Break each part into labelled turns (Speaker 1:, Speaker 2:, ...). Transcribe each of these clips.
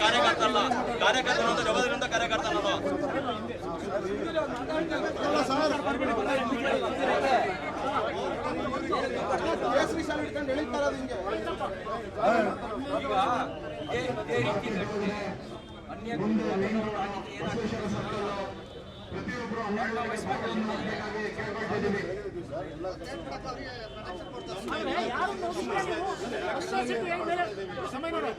Speaker 1: ಕಾರ್ಯಕರ್ತಲ್ಲ ಕಾರ್ಯಕರ್ತರು ಅಂತ ಜಗತ್ತಿನಿಂದ ಕಾರ್ಯಕರ್ತ ನಾನು ಈಗ ಇದೇ ಇದೇ ರೀತಿ ನಡೆದ್ರೆ ಅನ್ಯ
Speaker 2: ಪ್ರತಿಯೊಬ್ಬರು ಹನ್ನೆರಡು ವಹಿಸಬೇಕು ಬೇಕಾಗಿ ಕೇಳ್ಕೊಳ್ತಿದ್ದೀವಿ
Speaker 3: ಆದ್ರೆ ಯಾರು ನೋಡಿದ್ರೆ ನೀವು ಅಷ್ಟೇ ಸಿಟಿ ಆಗಿ ಮೇಲೆ ಸಮಯ ನೋಡಿ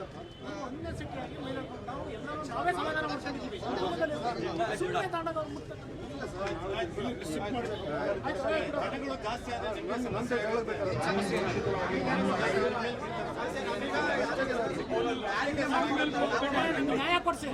Speaker 3: ಮಾಡ್ಕೊಂಡಿದ್ದೀವಿ ಸುಮ್ಮನೆ ತಾಂಡಗ ನ್ಯಾಯ ಕೊಡ್ಸಿ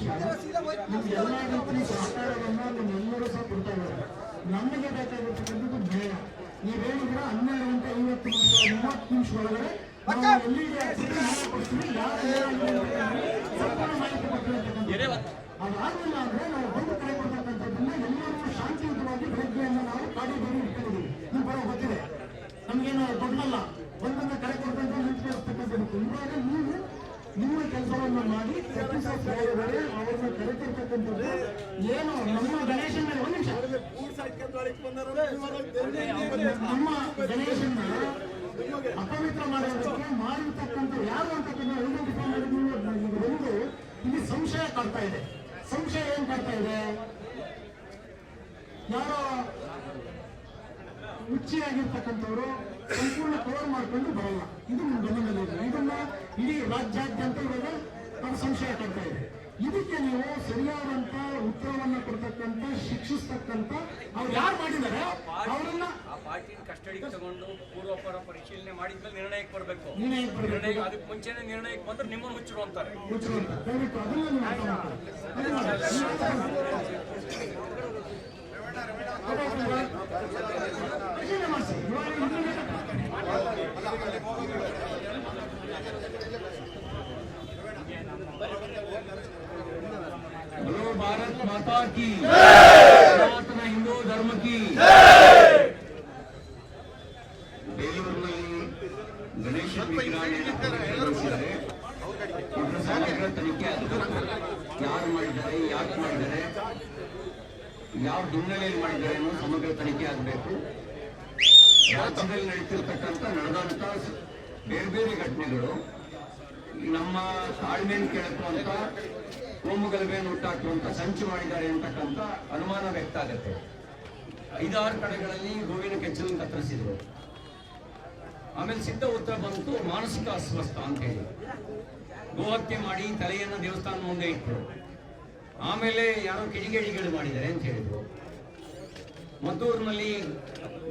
Speaker 2: ಎಲ್ಲ ರೀತಿಯ ಸಹಕಾರವನ್ನ ನಿಮ್ಮೆಲ್ಲರೂ ಸಹ ಕೊಡ್ತಾ ಇದ್ದಾರೆ ನಮಗೆ ಬೇಕಾಗಿರ್ತಕ್ಕಂಥದ್ದು ನ್ಯಾಯ ನೀವೇನಿದ್ರೆ ಹನ್ನೆರಡು ಗಂಟೆ ಐವತ್ತು ಮೂವತ್ತು ನಿಮಿಷ ಒಳಗಡೆ ನಾವು ಎಲ್ಲಿಗೆ ಕೊಡ್ತೀವಿ ಯಾವ ಸಂಪೂರ್ಣ ಮಾಹಿತಿ ಕೊಡ್ತೀವಿ ಅಂತಕ್ಕಂಥದ್ದು. ಅಂದ್ರೆ ನಾವು ಬಂದು ಕಡೆ ಕೊಡ್ತಕ್ಕಂಥದ್ದನ್ನ ಎಲ್ಲರೂ ಶಾಂತಿಯುತವಾಗಿ ಪ್ರಜ್ಞೆಯನ್ನು ನಾವು ಕಾಡಿ ಇಟ್ಕೊಂಡಿದ್ದೀವಿ. ಬರೋ ಗೊತ್ತಿದೆ. ನಮಗೇನು ದೊಡ್ಡಲ್ಲ ಒಂದೊಂದು ಕಡೆ ಕೊಡ್ತಕ್ಕಂಥ ನಿಂತ್ಕೊಳ್ತಕ್ಕಂಥದ್ದು ಇವಾಗ ನೀವು ನಿಮ್ಮ ಕೆಲಸವನ್ನು ಮಾಡಿ ತಪ್ಪಿಸೋ ಅವ್ರನ್ನ ಕರೆತಿರ್ತಕ್ಕಂಥದ್ದು ಏನು, ನಮ್ಮ ಗಣೇಶನ ಮೇಲೆ ಒಂದು ನಿಮಿಷ. ನಮ್ಮ ಗಣೇಶನ ಅಪವಿತ್ರ ಮಾಡೋದಕ್ಕೆ ಮಾಡಿರ್ತಕ್ಕಂಥ ಯಾರು ಅಂತಕ್ಕಂಥ ಐಡೆಂಟಿಫೈ ಮಾಡಿ ಇಲ್ಲಿ ಸಂಶಯ ಕಾಡ್ತಾ ಇದೆ. ಸಂಶಯ ಏನ್ ಕಾಡ್ತಾ ಇದೆ. ಯಾರೋ ಹುಚ್ಚಿಯಾಗಿರ್ತಕ್ಕಂಥವ್ರು ಸಂಪೂರ್ಣ ಕವರ್ ಮಾಡ್ಕೊಂಡು ಬರಲ್ಲ. ಇದು ನಮ್ಮ ಗಮನದಲ್ಲಿದೆ ಇದನ್ನ ಇಡೀ ರಾಜ್ಯಾದ್ಯಂತ ಇವಾಗ ನಾವು ಸಂಶಯ ಕೊಡ್ತಾ ಇದೆ ಇದಕ್ಕೆ ನೀವು ಸರಿಯಾದಂತ ಉತ್ತರವನ್ನ ಕೊಡ್ತಕ್ಕಂಥ, ಶಿಕ್ಷಿಸ್ತಕ್ಕಂಥ ಅವ್ರು ಯಾರು ಮಾಡಿದ್ದಾರೆ? ಅವರನ್ನ
Speaker 1: ಪಾರ್ಟಿನ ಕಸ್ಟಡಿಗೆ ತಗೊಂಡು ಪೂರ್ವಪರ ಪರಿಶೀಲನೆ ಮಾಡಿದ್ಮೇಲೆ ನಿರ್ಣಯಕ್ಕೆ ಬರಬೇಕು.
Speaker 2: ನಿರ್ಣಯಕ್ಕೆ
Speaker 1: ನಿರ್ಣಯ ಅದಕ್ಕೆ ಮುಂಚೆನೆ ನಿರ್ಣಯಕ್ಕೆ ಬಂದ್ರೆ ನಿಮ್ಮನ್ನು ಮುಚ್ಚರು ಅಂತಾರೆ
Speaker 2: ಭಾರತ ಮಾತಾ ಅದನ್ನ
Speaker 4: ಸಮಗ್ರ ತನಿಖೆ ಆಗಬೇಕು ಯಾರು ಮಾಡಿದ್ದಾರೆ, ಯಾಕೆ ಮಾಡಿದ್ದಾರೆ ಯಾವ ಹಿನ್ನೆಲೆಯಲ್ಲಿ ಮಾಡಿದ್ದಾರೆ ಅನ್ನೋ ಸಮಗ್ರ ತನಿಖೆ ಆಗಬೇಕು. ರಾಜ್ಯದಲ್ಲಿ ನಡೀತಿರ್ತಕ್ಕಂಥ ನಡೆದಂತ ಬೇರೆ ಬೇರೆ ಘಟನೆಗಳು, ನಮ್ಮ ತಾಳ್ಮೆಯನ್ನು ಕೆಳಕುವಂತ ಕೋಮುಗಲಭೆಯನ್ನು ಹುಟ್ಟಾಕುವಂತ ಸಂಚು ಮಾಡಿದ್ದಾರೆ ಅಂತಕ್ಕಂಥ ಅನುಮಾನ ವ್ಯಕ್ತ ಆಗುತ್ತೆ. ಐದಾರು ಕಡೆಗಳಲ್ಲಿ ಗೋವಿನ ಕೆಚ್ಚಲನ್ನು ಕತ್ತರಿಸಿದ್ರು. ಆಮೇಲೆ ಸಿದ್ಧ ಉತ್ತರ ಬಂತು, ಮಾನಸಿಕ ಅಸ್ವಸ್ಥ ಅಂತ ಹೇಳಿ. ಗೋಹತ್ಯೆ ಮಾಡಿ ತಲೆಯನ್ನು ದೇವಸ್ಥಾನ ಮುಂದೆ ಇಟ್ಟರು ಆಮೇಲೆ ಯಾರೋ ಕಿಡಿಗೇಡಿಗಳು ಮಾಡಿದ್ದಾರೆ ಅಂತ ಹೇಳಿದ್ರು. ಮದ್ದೂರಿನಲ್ಲಿ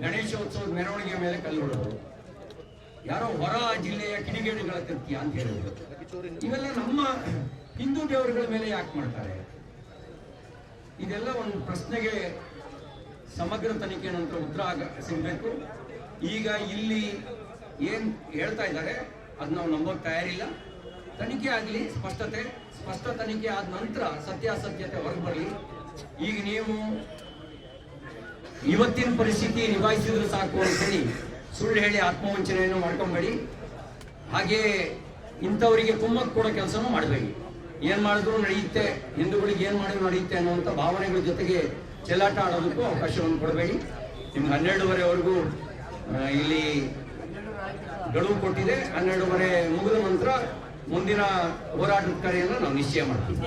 Speaker 4: ಗಣೇಶೋತ್ಸವದ ಮೆರವಣಿಗೆ ಮೇಲೆ ಕಲ್ಲು ಹೊಡೆದ್ರು. ಯಾರೋ ಹೊರ ಜಿಲ್ಲೆಯ ಕಿಡಿಗೇಡಿಗಳ ಕೃತ್ಯ ಅಂತ ಹೇಳಿದ್ರು. ಇವೆಲ್ಲ ನಮ್ಮ ಹಿಂದೂ ದೇವರುಗಳ ಮೇಲೆ ಯಾಕೆ ಮಾಡ್ತಾರೆ? ಇದೆಲ್ಲ ಒಂದು ಪ್ರಶ್ನೆಗೆ ಸಮಗ್ರ ತನಿಖೆ ನಂತರ ಉತ್ತರ ಸಿಗ್ಬೇಕು. ಈಗ ಇಲ್ಲಿ ಏನ್ ಹೇಳ್ತಾ ಇದ್ದಾರೆ, ಅದ್ ನಾವು ನಂಬೋಕ್ ತಯಾರಿಲ್ಲ. ತನಿಖೆ ಆಗಲಿ, ಸ್ಪಷ್ಟತೆ, ಸ್ಪಷ್ಟ ತನಿಖೆ ಆದ ನಂತರ ಸತ್ಯಾಸತ್ಯತೆ ಹೊರಗೆ ಬರಲಿ. ಈಗ ನೀವು ಇವತ್ತಿನ ಪರಿಸ್ಥಿತಿ ನಿಭಾಯಿಸಿದ್ರು ಸಾಕು ಅಂತೇಳಿ ಸುಳ್ಳು ಹೇಳಿ ಆತ್ಮವಂಚನೆಯನ್ನು ಮಾಡ್ಕೊಂಬೇಡಿ. ಹಾಗೆ ಇಂಥವರಿಗೆ ಕುಮ್ಮಕ್ಕೆ ಕೊಡೋ ಕೆಲಸನೂ ಮಾಡಬೇಡಿ. ಏನ್ ಮಾಡಿದ್ರು ನಡೆಯುತ್ತೆ, ಹಿಂದೂಗಳಿಗೆ ಏನ್ ಮಾಡಿದ್ರು ನಡೆಯುತ್ತೆ ಅನ್ನುವಂಥ ಭಾವನೆಗಳ ಜೊತೆಗೆ ಚೆಲ್ಲಾಟ ಆಡೋದಕ್ಕೂ ಅವಕಾಶವನ್ನು ಕೊಡಬೇಡಿ. ನಿಮ್ಗೆ ಹನ್ನೆರಡುವರೆವರೆಗೂ ಇಲ್ಲಿ ಗಡುವು ಕೊಟ್ಟಿದೆ. ಹನ್ನೆರಡುವರೆ ಮುಗಿದ ನಂತರ ಮುಂದಿನ ಹೋರಾಟದ ಕಾರ್ಯವನ್ನು ನಾವು ನಿಶ್ಚಯ ಮಾಡ್ತೀವಿ.